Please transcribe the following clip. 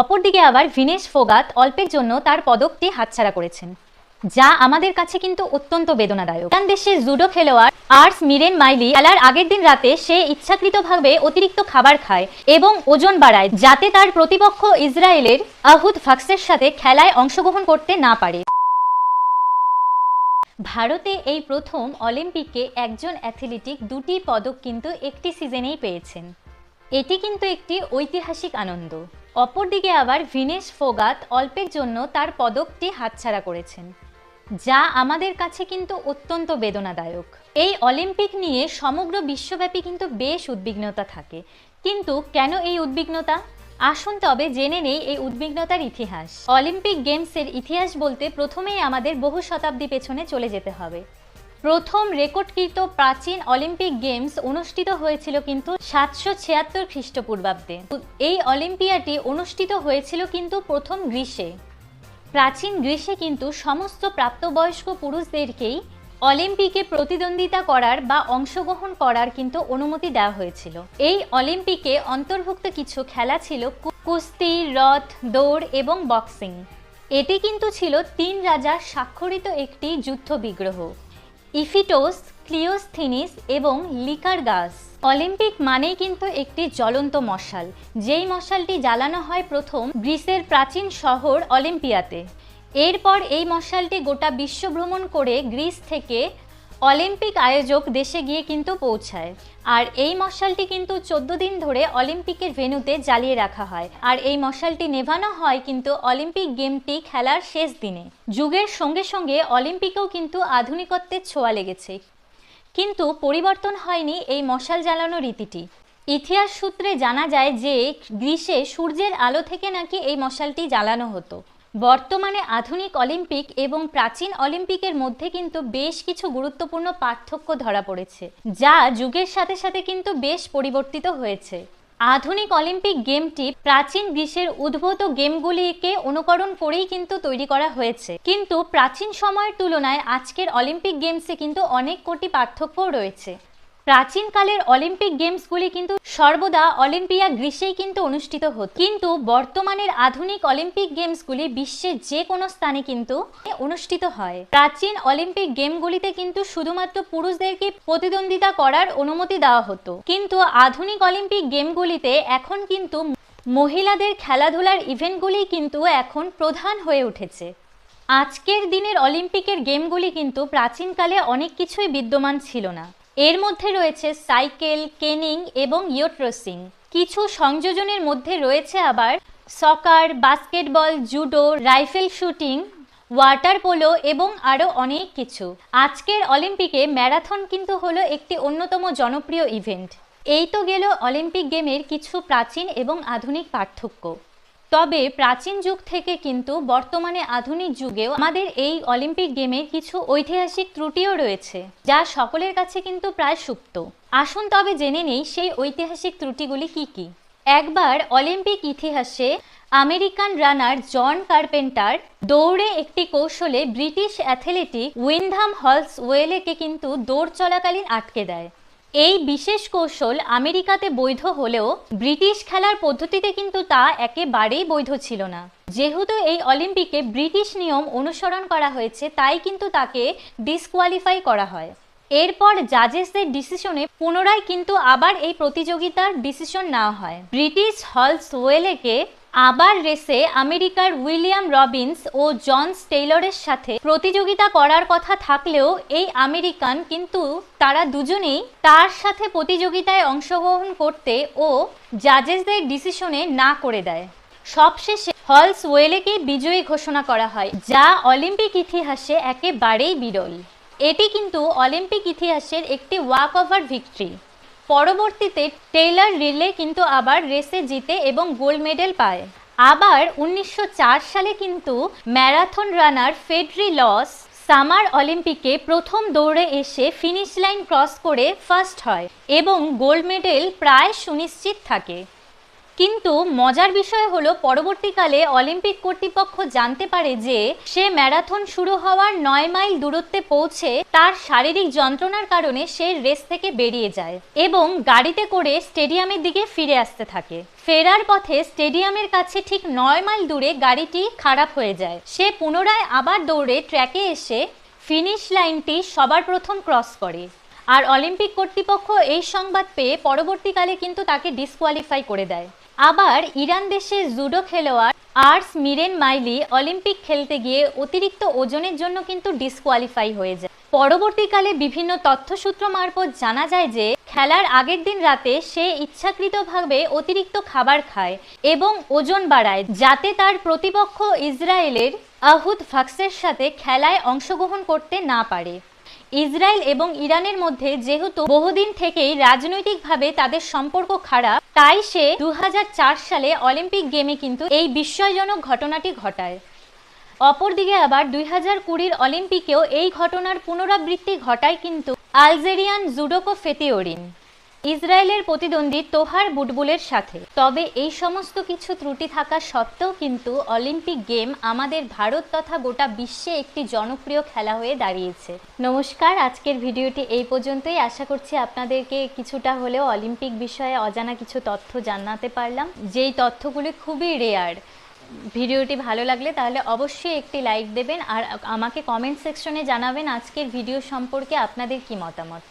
অপরদিকে আবার ভিনেশ ফোগাত অল্পের জন্য তার পদকটি হাতছাড়া করেছেন, যা আমাদের কাছে কিন্তু অত্যন্ত বেদনাদায়ক। ইরান দেশের জুডো খেলোয়াড় আর্স মিরেন মাইলি খেলার আগের দিন রাতে সে ইচ্ছাকৃতভাবে অতিরিক্ত খাবার খায় এবং ওজন বাড়ায়, যাতে তার প্রতিপক্ষ ইসরায়েলের আহুদ ফাক্সের সাথে খেলায় অংশগ্রহণ করতে না পারে। ভারতে এই প্রথম অলিম্পিকে একজন অ্যাথলেটিক দুটি পদক কিন্তু একটি সিজনেই পেয়েছেন। এটি কিন্তু একটি ঐতিহাসিক আনন্দ। অপরদিকে আবার ভিনেশ ফোগাত অল্পের জন্য তার পদকটি হাতছাড়া করেছেন, যা আমাদের কাছে কিন্তু অত্যন্ত বেদনাদায়ক। এই অলিম্পিক নিয়ে সমগ্র বিশ্বব্যাপী কিন্তু বেশ উদ্বিগ্নতা থাকে। কিন্তু কেন এই উদ্বিগ্নতা? আসুন তবে জেনে নেই এই উদ্বিগ্নতার ইতিহাস। অলিম্পিক গেমসের ইতিহাস বলতে প্রথমেই আমাদের বহু শতাব্দী পেছনে চলে যেতে হবে। প্রথম রেকর্ডকৃত প্রাচীন অলিম্পিক গেমস অনুষ্ঠিত হয়েছিল কিন্তু সাতশো ছিয়াত্তর খ্রিস্টপূর্বাব্দে। এই অলিম্পিয়াটি অনুষ্ঠিত হয়েছিল কিন্তু প্রথম গ্রীষ্মে। প্রাচীন গ্রীষ্মে কিন্তু সমস্ত প্রাপ্তবয়স্ক পুরুষদেরকেই অলিম্পিকে প্রতিদ্বন্দ্বিতা করার বা অংশগ্রহণ করার কিন্তু অনুমতি দেওয়া হয়েছিল। এই অলিম্পিকে অন্তর্ভুক্ত কিছু খেলা ছিল কুস্তি, রথ, দৌড় এবং বক্সিং। এটি কিন্তু ছিল তিন রাজার স্বাক্ষরিত একটি যুদ্ধ বিগ্রহ ইফিটোস, ক্লিওস্থিনিস এবং লিকার লিকারগাস অলিম্পিক মানেই কিন্তু একটি জ্বলন্ত মশাল। যেই মশালটি জ্বালানো হয় প্রথম গ্রিসের প্রাচীন শহর অলিম্পিয়াতে। এরপর এই মশালটি গোটা বিশ্ব ভ্রমণ করে গ্রিস থেকে অলিম্পিক আয়োজক দেশে গিয়ে কিন্তু পৌঁছায়। আর এই মশালটি কিন্তু চোদ্দ দিন ধরে অলিম্পিকের ভেন্যুতে জ্বালিয়ে রাখা হয়। আর এই মশালটি নেভানো হয় কিন্তু অলিম্পিক গেমটি খেলার শেষ দিনে। যুগের সঙ্গে সঙ্গে অলিম্পিকেও কিন্তু আধুনিকত্বের ছোঁয়া লেগেছে। কিন্তু পরিবর্তন হয়নি এই মশাল জ্বালানো রীতিটি। ইতিহাস সূত্রে জানা যায় যে গ্রীষ্মে সূর্যের আলো থেকে নাকি এই মশালটি জ্বালানো হতো। বর্তমানে আধুনিক অলিম্পিক এবং প্রাচীন অলিম্পিকের মধ্যে কিন্তু বেশ কিছু গুরুত্বপূর্ণ পার্থক্য ধরা পড়েছে, যা যুগের সাথে সাথে কিন্তু বেশ পরিবর্তিত হয়েছে। আধুনিক অলিম্পিক গেমটি প্রাচীন গ্রীষ্মের উদ্ভূত গেমগুলিকে অনুকরণ করেই কিন্তু তৈরি করা হয়েছে। কিন্তু প্রাচীন সময়ের তুলনায় আজকের অলিম্পিক গেমসে কিন্তু অনেক কোটি পার্থক্যও রয়েছে। প্রাচীনকালের অলিম্পিক গেমসগুলি কিন্তু সর্বদা অলিম্পিয়া গ্রীষ্মেই কিন্তু অনুষ্ঠিত হত। কিন্তু বর্তমানের আধুনিক অলিম্পিক গেমসগুলি বিশ্বের যে কোনো স্থানে কিন্তু অনুষ্ঠিত হয়। প্রাচীন অলিম্পিক গেমগুলিতে কিন্তু শুধুমাত্র পুরুষদেরকে প্রতিদ্বন্দ্বিতা করার অনুমতি দেওয়া হতো। কিন্তু আধুনিক অলিম্পিক গেমগুলিতে এখন কিন্তু মহিলাদের খেলাধুলার ইভেন্টগুলি কিন্তু এখন প্রধান হয়ে উঠেছে। আজকের দিনের অলিম্পিকের গেমগুলি কিন্তু প্রাচীনকালে অনেক কিছুই বিদ্যমান ছিল না। এর মধ্যে রয়েছে সাইকেল, কেনিং এবং ইয়ট রেসিং। কিছু সংযোজনের মধ্যে রয়েছে আবার soccer, basketball, judo, rifle shooting, water polo এবং আরও অনেক কিছু। আজকের অলিম্পিকে ম্যারাথন কিন্তু হলো একটি অন্যতম জনপ্রিয় ইভেন্ট। এই তো গেল অলিম্পিক গেমের কিছু প্রাচীন এবং আধুনিক পার্থক্য। তবে প্রাচীন যুগ থেকে কিন্তু বর্তমানে আধুনিক যুগেও আমাদের এই অলিম্পিক গেমের কিছু ঐতিহাসিক ত্রুটিও রয়েছে, যা সকলের কাছে কিন্তু প্রায় সুপ্ত। আসুন তবে জেনে নেই সেই ঐতিহাসিক ত্রুটিগুলি কি কি। একবার অলিম্পিক ইতিহাসে আমেরিকান রানার জন কার্পেন্টার দৌড়ে একটি কৌশলে ব্রিটিশ অ্যাথলেটিক উইনধাম হলস ওয়েলেকে কিন্তু দৌড় চলাকালীন আটকে দেয়। এই বিশেষ কৌশল আমেরিকাতে বৈধ হলেও ব্রিটিশ খেলার পদ্ধতিতে কিন্তু তা একেবারেই বৈধ ছিল না। যেহেতু এই অলিম্পিকে ব্রিটিশ নিয়ম অনুসরণ করা হয়েছে, তাই কিন্তু তাকে ডিসকোয়ালিফাই করা হয়। এরপর জাজেসদের ডিসিশনে পুনরায় কিন্তু আবার এই প্রতিযোগিতার ডিসিশন নেওয়া হয়। ব্রিটিশ হলস ওয়েলেকে আবার রেসে আমেরিকার উইলিয়াম রবিন্স ও জন টেইলরের সাথে প্রতিযোগিতা করার কথা থাকলেও এই আমেরিকান কিন্তু তারা দুজনেই তার সাথে প্রতিযোগিতায় অংশগ্রহণ করতে ও জাজেসদের ডিসিশনে না করে দেয়। সবশেষে হলস ওয়েলেকে বিজয়ী ঘোষণা করা হয়, যা অলিম্পিক ইতিহাসে একেবারেই বিরল। এটি কিন্তু অলিম্পিক ইতিহাসের একটি ওয়াক ওভার ভিক্টরি। পরবর্তীতে টেইলার রিলে কিন্তু আবার রেসে জিতে এবং গোল্ড মেডেল পায়। আবার উনিশশো চার সালে কিন্তু ম্যারাথন রানার ফেডরি লস সামার অলিম্পিকে প্রথম দৌড়ে এসে ফিনিশ লাইন ক্রস করে ফার্স্ট হয় এবং গোল্ড মেডেল প্রায় সুনিশ্চিত থাকে। কিন্তু মজার বিষয় হলো পরবর্তীকালে অলিম্পিক কর্তৃপক্ষ জানতে পারে যে সে ম্যারাথন শুরু হওয়ার নয় মাইল দূরত্বে পৌঁছে তার শারীরিক যন্ত্রণার কারণে সে রেস থেকে বেরিয়ে যায় এবং গাড়িতে করে স্টেডিয়ামের দিকে ফিরে আসতে থাকে। ফেরার পথে স্টেডিয়ামের কাছে ঠিক নয় মাইল দূরে গাড়িটি খারাপ হয়ে যায়। সে পুনরায় আবার দৌড়ে ট্র্যাকে এসে ফিনিশ লাইনটি সবার প্রথম ক্রস করে। আর অলিম্পিক কর্তৃপক্ষ এই সংবাদ পেয়ে পরবর্তীকালে কিন্তু তাকে ডিসকোয়ালিফাই করে দেয়। আবার ইরান দেশের জুডো খেলোয়াড় আর্স মিরেন মাইলি অলিম্পিক খেলতে গিয়ে অতিরিক্ত ওজনের জন্য কিন্তু ডিসকোয়ালিফাই হয়ে যায়। পরবর্তীকালে বিভিন্ন তথ্যসূত্র মারফত জানা যায় যে, খেলার আগের দিন রাতে সে ইচ্ছাকৃতভাবে অতিরিক্ত খাবার খায় এবং ওজন বাড়ায়, যাতে তার প্রতিপক্ষ ইসরায়েলের আহুদ ফাক্সের সাথে খেলায় অংশগ্রহণ করতে না পারে। ইসরায়েল এবং ইরানের মধ্যে যেহেতু বহুদিন থেকেই রাজনৈতিকভাবে তাদের সম্পর্ক খারাপ, তাই সে দু হাজার চার সালে অলিম্পিক গেমে কিন্তু এই বিস্ময়জনক ঘটনাটি ঘটায়। অপরদিকে আবার দুই হাজার কুড়ির অলিম্পিকেও এই ঘটনার পুনরাবৃত্তি ঘটায় কিন্তু আলজেরিয়ান জুডোকো ফেতিওরিন। ইসরায়েলের প্রতিদ্বন্দ্বী তোহার বুটবুলের সাথে। তবে এই সমস্ত কিছু ত্রুটি থাকা সত্ত্বেও কিন্তু অলিম্পিক গেম আমাদের ভারত তথা গোটা বিশ্বে একটি জনপ্রিয় খেলা হয়ে দাঁড়িয়েছে। নমস্কার, আজকের ভিডিওটি এই পর্যন্তই। আশা করছি আপনাদেরকে কিছুটা হলেও অলিম্পিক বিষয়ে অজানা কিছু তথ্য জানাতে পারলাম। যেই তথ্যগুলি খুবই রেয়ার ভিডিওটি ভালো লাগলে তাহলে অবশ্যই একটি লাইক দেবেন আর আমাকে কমেন্ট সেকশনে জানাবেন আজকের ভিডিও সম্পর্কে আপনাদের কি মতামত।